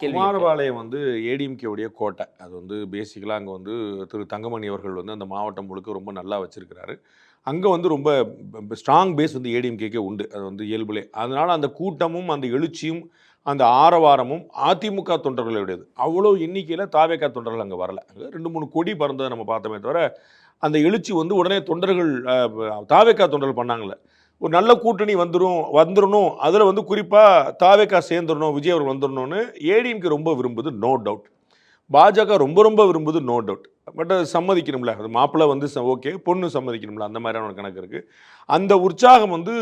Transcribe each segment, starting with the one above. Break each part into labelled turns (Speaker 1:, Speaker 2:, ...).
Speaker 1: கேள்வி
Speaker 2: குமாரபாளையம் வந்து ஏடிஎம்கேவுடைய கோட்டை. அது வந்து பேசிக்கலாக அங்கே வந்து திரு தங்கமணி அவர்கள் வந்து அந்த மாவட்டம் முழுக்க ரொம்ப நல்லா வச்சுருக்கிறாரு. அங்கே வந்து ரொம்ப ஸ்ட்ராங் பேஸ் வந்து ஏடிஎம்கேக்கே உண்டு. அது வந்து இயல்புலே. அதனால் அந்த கூட்டமும் அந்த எழுச்சியும் அந்த ஆரவாரமும் அதிமுக தொண்டர்களுடையது. அவ்வளோ எண்ணிக்கையில் தாவேக்கா தொண்டர்கள் அங்கே வரல. அங்கே ரெண்டு மூணு கொடி பறந்ததை நம்ம பார்த்தோமே தவிர அந்த எழுச்சி வந்து உடனே தொண்டர்கள் தாவேக்கா தொண்டர்கள் பண்ணாங்கல்ல. ஒரு நல்ல கூட்டணி வந்துடும் வந்துடணும் அதில் வந்து குறிப்பாக தாவேக்கா சேர்ந்துடணும் விஜய் அவர்கள் வந்துடணும்னு ஏடிஎம்கே ரொம்ப விரும்புது நோ டவுட் பாஜக ரொம்ப ரொம்ப விரும்புது நோ டவுட் பட் அது சம்மதிக்கணும்ல. அது மாப்பிள்ளை வந்து ஓகே பொண்ணு சம்மதிக்கணும்ல. அந்த மாதிரியான ஒரு கணக்கு இருக்குது அந்த உற்சாகம் வந்து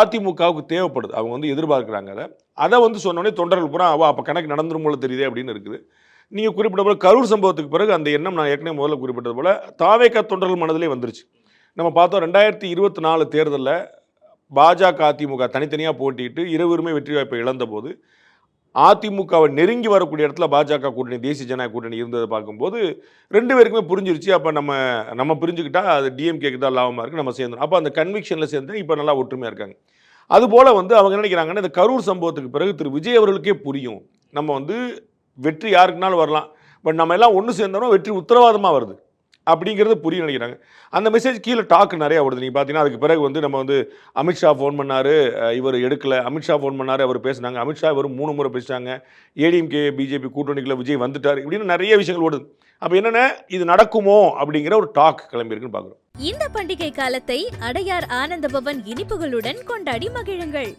Speaker 2: அதிமுகவுக்கு தேவைப்படுது. அவங்க வந்து எதிர்பார்க்குறாங்க அதை. அதை வந்து சொன்னோடனே தொண்டர்கள் பூரா அவள் அப்போ கணக்கு நடந்துரும் போல தெரியுதே அப்படின்னு இருக்குது. நீங்கள் குறிப்பிட்ட போல கரூர் சம்பவத்துக்கு பிறகு அந்த எண்ணம் நான் ஏற்கனவே முதல்ல குறிப்பிட்டது போல தாவேக்கா தொண்டர்கள் மனதிலே வந்துருச்சு. நம்ம பார்த்தோம் ரெண்டாயிரத்தி இருபத்தி நாலு தேர்தலில் பாஜக அதிமுக தனித்தனியாக போட்டிட்டு இருவருமே வெற்றி வாய்ப்பை இழந்தபோது அதிமுகவை நெருங்கி வரக்கூடிய இடத்துல பாஜக கூட்டணி தேசிய ஜனநாயக கூட்டணி இருந்ததை பார்க்கும்போது ரெண்டு பேருக்குமே புரிஞ்சிருச்சு. அப்போ நம்ம நம்ம புரிஞ்சுக்கிட்டா அது டிஎம்கேக்கு தான் லாபமாக இருக்குது நம்ம சேர்ந்தோம் அப்போ அந்த கன்விக்ஷனில் சேர்ந்து இப்போ நல்லா ஒற்றுமையாக இருக்காங்க. அதுபோல் வந்து அவங்க நினைக்கிறாங்கன்னா இந்த கரூர் சம்பவத்துக்கு பிறகு திரு. விஜய் அவர்களுக்கே புரியும். நம்ம வந்து வெற்றி யாருக்குனாலும் வரலாம். பட் நம்ம எல்லாம் ஒன்று சேர்ந்தோம்னா வெற்றி உத்தரவாதமாக வருது. அப்படிங்கிறது புரிய நினைக்கிறாங்க. அந்த மெசேஜ் கீழே டாக் நிறையா வருது. நீங்கள் பார்த்தீங்கன்னா அதுக்கு பிறகு வந்து நம்ம வந்து அமித்ஷா ஃபோன் பண்ணார். இவர் எடுக்கல. அமித்ஷா ஃபோன் பண்ணார். அவர் பேசுனாங்க. அமித்ஷா இவர் மூணு முறை பேசிட்டாங்க. ஏடிஎம்கே பிஜேபி கூட்டணிக்குள்ள விஜய் வந்துட்டார். இப்படின்னு நிறைய விஷயங்கள் ஓடுது. அப்போ என்னென்ன? இது நடக்குமோ அப்படிங்கிற ஒரு டாக் கிளம்பியிருக்குன்னு பார்க்குறோம்
Speaker 3: இந்த பண்டிகை காலத்தை அடையார் ஆனந்த பவன் இனிப்புகளுடன் கொண்டாடி மகிழுங்கள்.